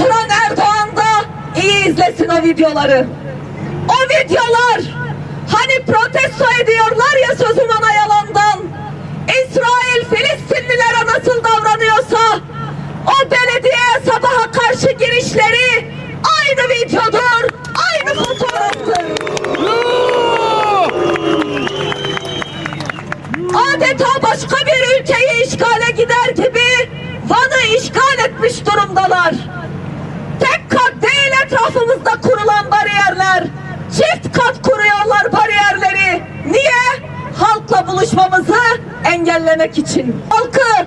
oturan Erdoğan da iyi izlesin o videoları. O videolar hani protesto ediyorlar ya sözüm ona yalandan. İsrail Filistinlilere nasıl davranıyorsa o belediye sabaha karşı girişleri aynı videodur, aynı fotoğraftır. Adeta başka bir ülkeyi işgale gider gibi etrafımızda kurulan bariyerler. Çift kat kuruyorlar bariyerleri. Niye? Halkla buluşmamızı engellemek için. Halkı